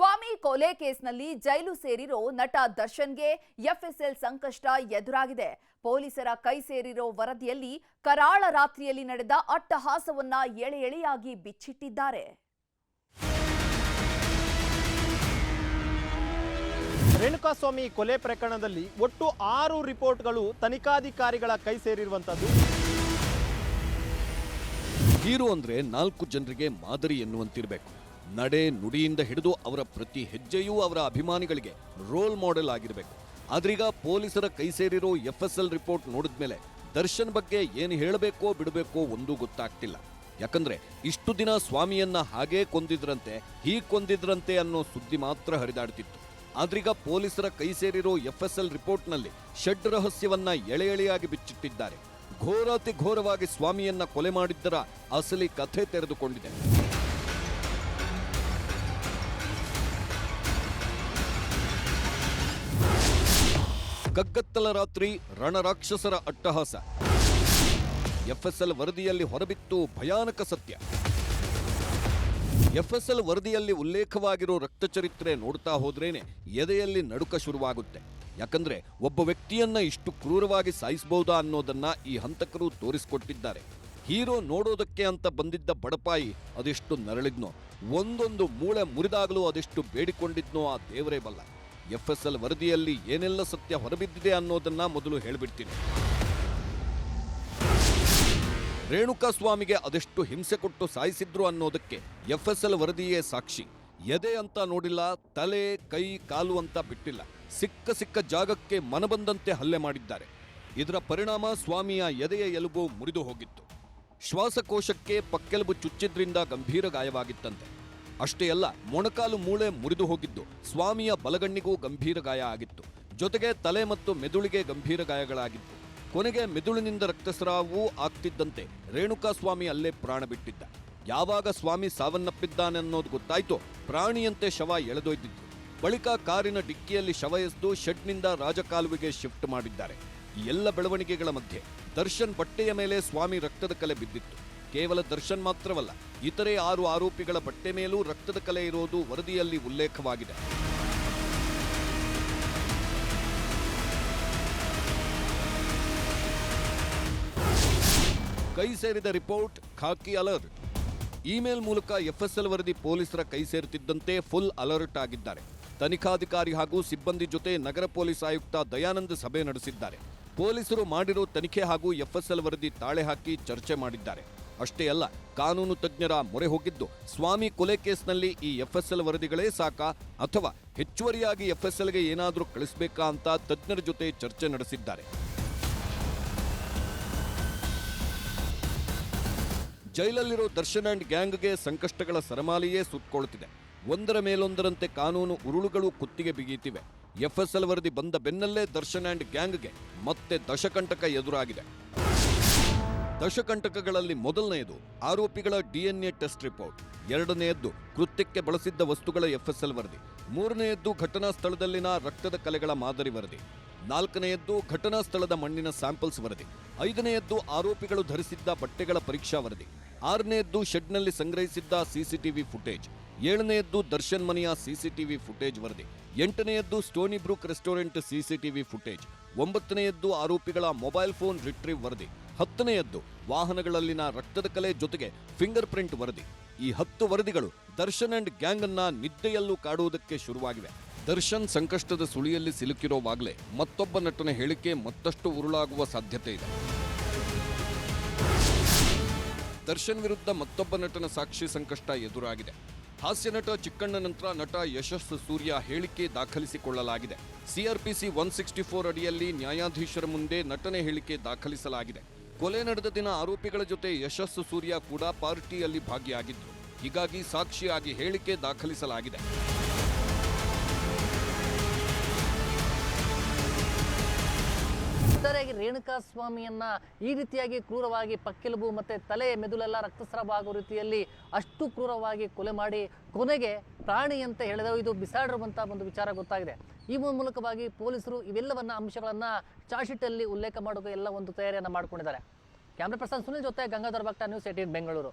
ಸ್ವಾಮಿ ಕೊಲೆ ಕೇಸ್ನಲ್ಲಿ ಜೈಲು ಸೇರಿರೋ ನಟ ದರ್ಶನ್ಗೆ ಎಫ್ಎಸ್ಎಲ್ ಸಂಕಷ್ಟ ಎದುರಾಗಿದೆ. ಪೊಲೀಸರ ಕೈ ಸೇರಿರೋ ವರದಿಯಲ್ಲಿ ಕರಾಳ ರಾತ್ರಿಯಲ್ಲಿ ನಡೆದ ಅಟ್ಟಹಾಸವನ್ನ ಎಳೆ ಎಳೆಯಾಗಿ ಬಿಚ್ಚಿಟ್ಟಿದ್ದಾರೆ. ರೇಣುಕಾಸ್ವಾಮಿ ಕೊಲೆ ಪ್ರಕರಣದಲ್ಲಿ ಒಟ್ಟು ಆರು ರಿಪೋರ್ಟ್ಗಳು ತನಿಖಾಧಿಕಾರಿಗಳ ಕೈ ಸೇರಿರುವಂತದ್ದು. ಹೀರೋ ಅಂದ್ರೆ ನಾಲ್ಕು ಜನರಿಗೆ ಮಾದರಿ ಎನ್ನುವಂತಿರಬೇಕು. ನಡೆ ನುಡಿಯಿಂದ ಹಿಡಿದು ಅವರ ಪ್ರತಿ ಹೆಜ್ಜೆಯೂ ಅವರ ಅಭಿಮಾನಿಗಳಿಗೆ ರೋಲ್ ಮಾಡೆಲ್ ಆಗಿರಬೇಕು. ಆದ್ರೀಗ ಪೊಲೀಸರ ಕೈ ಸೇರಿರೋ ಎಫ್ ಎಸ್ ಎಲ್ ರಿಪೋರ್ಟ್ ನೋಡಿದ್ಮೇಲೆ ದರ್ಶನ್ ಬಗ್ಗೆ ಏನು ಹೇಳಬೇಕೋ ಬಿಡಬೇಕೋ ಒಂದೂ ಗೊತ್ತಾಗ್ತಿಲ್ಲ. ಯಾಕಂದ್ರೆ ಇಷ್ಟು ದಿನ ಸ್ವಾಮಿಯನ್ನ ಹಾಗೇ ಕೊಂದಿದ್ರಂತೆ, ಹೀಗೆ ಕೊಂದಿದ್ರಂತೆ ಅನ್ನೋ ಸುದ್ದಿ ಮಾತ್ರ ಹರಿದಾಡ್ತಿತ್ತು. ಆದ್ರೀಗ ಪೊಲೀಸರ ಕೈ ಸೇರಿರೋ ಎಫ್ ಎಸ್ ಎಲ್ ರಿಪೋರ್ಟ್ನಲ್ಲಿ ಷಡ್ ರಹಸ್ಯವನ್ನ ಎಳೆ ಎಳೆಯಾಗಿ ಬಿಚ್ಚಿಟ್ಟಿದ್ದಾರೆ. ಘೋರಾತಿ ಘೋರವಾಗಿ ಸ್ವಾಮಿಯನ್ನ ಕೊಲೆ ಮಾಡಿದ್ದರ ಅಸಲಿ ಕಥೆ ತೆರೆದುಕೊಂಡಿದೆ. ಕಗ್ಗತ್ತಲ ರಾತ್ರಿ ರಣರಾಕ್ಷಸರ ಅಟ್ಟಹಾಸ. ಎಫ್ಎಸ್ಎಲ್ ವರದಿಯಲ್ಲಿ ಹೊರಬಿತ್ತು ಭಯಾನಕ ಸತ್ಯ. ಎಫ್ಎಸ್ಎಲ್ ವರದಿಯಲ್ಲಿ ಉಲ್ಲೇಖವಾಗಿರೋ ರಕ್ತಚರಿತ್ರೆ ನೋಡ್ತಾ ಹೋದ್ರೇನೆ ಎದೆಯಲ್ಲಿ ನಡುಕ ಶುರುವಾಗುತ್ತೆ. ಯಾಕಂದ್ರೆ ಒಬ್ಬ ವ್ಯಕ್ತಿಯನ್ನ ಇಷ್ಟು ಕ್ರೂರವಾಗಿ ಸಾಯಿಸಬಹುದಾ ಅನ್ನೋದನ್ನ ಈ ಹಂತಕರು ತೋರಿಸಿಕೊಟ್ಟಿದ್ದಾರೆ. ಹೀರೋ ನೋಡೋದಕ್ಕೆ ಅಂತ ಬಂದಿದ್ದ ಬಡಪಾಯಿ ಅದೆಷ್ಟು ನರಳಿದ್ನೋ, ಒಂದೊಂದು ಮೂಳೆ ಮುರಿದಾಗಲೂ ಅದೆಷ್ಟು ಬೇಡಿಕೊಂಡಿದ್ನೋ ಆ ದೇವರೇ ಬಲ್ಲ. ಎಫ್ಎಸ್ಎಲ್ ವರದಿಯಲ್ಲಿ ಏನೆಲ್ಲ ಸತ್ಯ ಹೊರಬಿದ್ದಿದೆ ಅನ್ನೋದನ್ನ ಮೊದಲು ಹೇಳಿಬಿಡ್ತೀನಿ. ರೇಣುಕಾ ಸ್ವಾಮಿಗೆ ಅದೆಷ್ಟು ಹಿಂಸೆ ಕೊಟ್ಟು ಸಾಯಿಸಿದ್ರು ಅನ್ನೋದಕ್ಕೆ ಎಫ್ಎಸ್ಎಲ್ ವರದಿಯೇ ಸಾಕ್ಷಿ. ಎದೆ ಅಂತ ನೋಡಿಲ್ಲ, ತಲೆ, ಕೈ, ಕಾಲು ಅಂತ ಬಿಟ್ಟಿಲ್ಲ. ಸಿಕ್ಕ ಸಿಕ್ಕ ಜಾಗಕ್ಕೆ ಮನಬಂದಂತೆ ಹಲ್ಲೆ ಮಾಡಿದ್ದಾರೆ. ಇದರ ಪರಿಣಾಮ ಸ್ವಾಮಿಯ ಎದೆಯ ಎಲುಬು ಮುರಿದು ಹೋಗಿತ್ತು. ಶ್ವಾಸಕೋಶಕ್ಕೆ ಪಕ್ಕೆಲುಬು ಚುಚ್ಚಿದ್ರಿಂದ ಗಂಭೀರ ಗಾಯವಾಗಿತ್ತಂತೆ. ಅಷ್ಟೇ ಅಲ್ಲ, ಮೊಣಕಾಲು ಮೂಳೆ ಮುರಿದು ಹೋಗಿದ್ದು, ಸ್ವಾಮಿಯ ಬಲಗಣ್ಣಿಗೂ ಗಂಭೀರ ಗಾಯ ಆಗಿತ್ತು. ಜೊತೆಗೆ ತಲೆ ಮತ್ತು ಮೆದುಳಿಗೆ ಗಂಭೀರ ಗಾಯಗಳಾಗಿತ್ತು. ಕೊನೆಗೆ ಮೆದುಳಿನಿಂದ ರಕ್ತಸ್ರಾವವೂ ಆಗ್ತಿದ್ದಂತೆ ರೇಣುಕಾ ಸ್ವಾಮಿ ಅಲ್ಲೇ ಪ್ರಾಣ ಬಿಟ್ಟಿದ್ದ. ಯಾವಾಗ ಸ್ವಾಮಿ ಸಾವನ್ನಪ್ಪಿದ್ದಾನೆ ಅನ್ನೋದು ಗೊತ್ತಾಯ್ತೋ, ಪ್ರಾಣಿಯಂತೆ ಶವ ಎಳೆದೊಯ್ದಿದ್ದು ಬಳಿಕ ಕಾರಿನ ಡಿಕ್ಕಿಯಲ್ಲಿ ಶವ ಎಸೆದು ಶೆಡ್ನಿಂದ ರಾಜಕಾಲುವೆಗೆ ಶಿಫ್ಟ್ ಮಾಡಿದ್ದಾರೆ. ಎಲ್ಲ ಬೆಳವಣಿಗೆಗಳ ಮಧ್ಯೆ ದರ್ಶನ್ ಬಟ್ಟೆಯ ಮೇಲೆ ಸ್ವಾಮಿ ರಕ್ತದ ಕಲೆ ಬಿದ್ದಿತ್ತು. ಕೇವಲ ದರ್ಶನ್ ಮಾತ್ರವಲ್ಲ, ಇತರೆ ಆರು ಆರೋಪಿಗಳ ಬಟ್ಟೆ ಮೇಲೂ ರಕ್ತದ ಕಲೆ ಇರೋದು ವರದಿಯಲ್ಲಿ ಉಲ್ಲೇಖವಾಗಿದೆ. ಕೈ ಸೇರಿದ ರಿಪೋರ್ಟ್ ಖಾಕಿ ಅಲರ್ಟ್. ಇಮೇಲ್ ಮೂಲಕ ಎಫ್ಎಸ್ಎಲ್ ವರದಿ ಪೊಲೀಸರ ಕೈ ಸೇರುತ್ತಿದ್ದಂತೆ ಫುಲ್ ಅಲರ್ಟ್ ಆಗಿದ್ದಾರೆ. ತನಿಖಾಧಿಕಾರಿ ಹಾಗೂ ಸಿಬ್ಬಂದಿ ಜೊತೆ ನಗರ ಪೊಲೀಸ್ ಆಯುಕ್ತ ದಯಾನಂದ ಸಭೆ ನಡೆಸಿದ್ದಾರೆ. ಪೊಲೀಸರು ಮಾಡಿರೋ ತನಿಖೆ ಹಾಗೂ ಎಫ್ಎಸ್ಎಲ್ ವರದಿ ತಾಳೆ ಹಾಕಿ ಚರ್ಚೆ ಮಾಡಿದ್ದಾರೆ. ಅಷ್ಟೇ ಅಲ್ಲ, ಕಾನೂನು ತಜ್ಞರ ಮೊರೆ ಹೋಗಿದ್ದು, ಸ್ವಾಮಿ ಕೊಲೆ ಕೇಸ್ನಲ್ಲಿ ಈ ಎಫ್ಎಸ್ಎಲ್ ವರದಿಗಳೇ ಸಾಕಾ? ಅಥವಾ ಹೆಚ್ಚುವರಿಯಾಗಿ ಎಫ್ಎಸ್ಎಲ್ಗೆ ಏನಾದರೂ ಕಳಿಸಬೇಕಾ ಅಂತ ತಜ್ಞರ ಜೊತೆ ಚರ್ಚೆ ನಡೆಸಿದ್ದಾರೆ. ಜೈಲಲ್ಲಿರೋ ದರ್ಶನ್ ಅಂಡ್ ಗ್ಯಾಂಗ್ಗೆ ಸಂಕಷ್ಟಗಳ ಸರಮಾಲೆಯೇ ಸುತ್ತಕೊಳ್ಳುತ್ತಿದೆ ಒಂದರ ಮೇಲೊಂದರಂತೆ ಕಾನೂನು ಉರುಳುಗಳು ಕುತ್ತಿಗೆ ಬಿಗಿಯುತ್ತಿವೆ. ಎಫ್ಎಸ್ಎಲ್ ವರದಿ ಬಂದ ಬೆನ್ನಲ್ಲೇ ದರ್ಶನ್ ಅಂಡ್ ಗ್ಯಾಂಗ್ಗೆ ಮತ್ತೆ ದಶಕಂಟಕ ಎದುರಾಗಿದೆ. ದಶಕಂಟಕಗಳಲ್ಲಿ ಮೊದಲನೆಯದು ಆರೋಪಿಗಳ ಡಿಎನ್ಎ ಟೆಸ್ಟ್ ರಿಪೋರ್ಟ್. ಎರಡನೆಯದ್ದು ಕೃತ್ಯಕ್ಕೆ ಬಳಸಿದ್ದ ವಸ್ತುಗಳ ಎಫ್ಎಸ್ಎಲ್ ವರದಿ. ಮೂರನೆಯದ್ದು ಘಟನಾ ಸ್ಥಳದಲ್ಲಿನ ರಕ್ತದ ಕಲೆಗಳ ಮಾದರಿ ವರದಿ. ನಾಲ್ಕನೆಯದ್ದು ಘಟನಾ ಸ್ಥಳದ ಮಣ್ಣಿನ ಸ್ಯಾಂಪಲ್ಸ್ ವರದಿ. ಐದನೆಯದ್ದು ಆರೋಪಿಗಳು ಧರಿಸಿದ್ದ ಬಟ್ಟೆಗಳ ಪರೀಕ್ಷಾ ವರದಿ. ಆರನೆಯದ್ದು ಶೆಡ್ನಲ್ಲಿ ಸಂಗ್ರಹಿಸಿದ್ದ ಸಿಸಿಟಿವಿ ಫುಟೇಜ್. ಏಳನೆಯದ್ದು ದರ್ಶನ್ ಮನೆಯ ಸಿಸಿಟಿವಿ ಫುಟೇಜ್ ವರದಿ. ಎಂಟನೆಯದ್ದು Stony Brook restaurant CCTV footage. ಒಂಬತ್ತನೆಯದ್ದು ಆರೋಪಿಗಳ ಮೊಬೈಲ್ ಫೋನ್ ರಿಟ್ರೀವ್ ವರದಿ. ಹತ್ತನೆಯದ್ದು, ವಾಹನಗಳಲ್ಲಿನ ರಕ್ತದ ಕಲೆ ಜೊತೆಗೆ ಫಿಂಗರ್ ಪ್ರಿಂಟ್ ವರದಿ. ಈ ಹತ್ತು ವರದಿಗಳು ದರ್ಶನ್ ಅಂಡ್ ಗ್ಯಾಂಗ್ ಅನ್ನ ನಿದ್ದೆಯಲ್ಲೂ ಕಾಡುವುದಕ್ಕೆ ಶುರುವಾಗಿವೆ. ದರ್ಶನ್ ಸಂಕಷ್ಟದ ಸುಳಿಯಲ್ಲಿ ಸಿಲುಕಿರೋವಾಗಲೇ ಮತ್ತೊಬ್ಬ ನಟನ ಹೇಳಿಕೆ ಮತ್ತಷ್ಟು ಉರುಳಾಗುವ ಸಾಧ್ಯತೆ ಇದೆ. ದರ್ಶನ್ ವಿರುದ್ಧ ಮತ್ತೊಬ್ಬ ನಟನ ಸಾಕ್ಷಿ ಸಂಕಷ್ಟ ಎದುರಾಗಿದೆ. ಹಾಸ್ಯ ನಟ ಚಿಕ್ಕಣ್ಣ ನಂತರ ನಟ ಯಶಸ್ ಸೂರ್ಯ ಹೇಳಿಕೆ ದಾಖಲಿಸಿಕೊಳ್ಳಲಾಗಿದೆ. ಸಿಆರ್ಪಿಸಿ ಒನ್ ಸಿಕ್ಸ್ಟಿ ಫೋರ್ ಅಡಿಯಲ್ಲಿ ನ್ಯಾಯಾಧೀಶರ ಮುಂದೆ ನಟನೆ ಹೇಳಿಕೆ ದಾಖಲಿಸಲಾಗಿದೆ. ಕೊಲೆ ನಡೆದ ದಿನ ಆರೋಪಿಗಳ ಜೊತೆ ಯಶಸ್ಸು ಸೂರ್ಯ ಕೂಡ ಪಾರ್ಟಿಯಲ್ಲಿ ಭಾಗಿಯಾಗಿದ್ದು ಹೀಗಾಗಿ ಸಾಕ್ಷಿಯಾಗಿ ಹೇಳಿಕೆ ದಾಖಲಿಸಲಾಗಿದೆ. ಒಟ್ಟಾರೆಯಾಗಿ ರೇಣುಕಾ ಸ್ವಾಮಿಯನ್ನ ಈ ರೀತಿಯಾಗಿ ಕ್ರೂರವಾಗಿ ಪಕ್ಕೆಲುಬು ಮತ್ತೆ ತಲೆ ಮೆದುಲೆಲ್ಲ ರಕ್ತಸ್ರಾವ ಆಗೋ ರೀತಿಯಲ್ಲಿ ಅಷ್ಟು ಕ್ರೂರವಾಗಿ ಕೊಲೆ ಮಾಡಿ ಕೊನೆಗೆ ಪ್ರಾಣಿ ಅಂತ ಹೇಳಿದವು. ಇದು ಬಿಸಾಡಿರುವಂತಹ ಒಂದು ವಿಚಾರ ಗೊತ್ತಾಗಿದೆ. ಈ ಮೂಲಕವಾಗಿ ಪೊಲೀಸರು ಇವೆಲ್ಲವನ್ನ ಅಂಶಗಳನ್ನ ಚಾರ್ಜ್ ಶೀಟಲ್ಲಿ ಉಲ್ಲೇಖ ಮಾಡೋಕೆ ಎಲ್ಲ ಒಂದು ತಯಾರಿಯನ್ನು ಮಾಡ್ಕೊಂಡಿದ್ದಾರೆ. ಕ್ಯಾಮ್ರಾ ಪರ್ಸನ್ ಸುನಿಲ್ ಜೊತೆ ಗಂಗಾಧರ್ ಭಕ್ತ ನ್ಯೂಸ್ ಏಟೀನ್ ಬೆಂಗಳೂರು.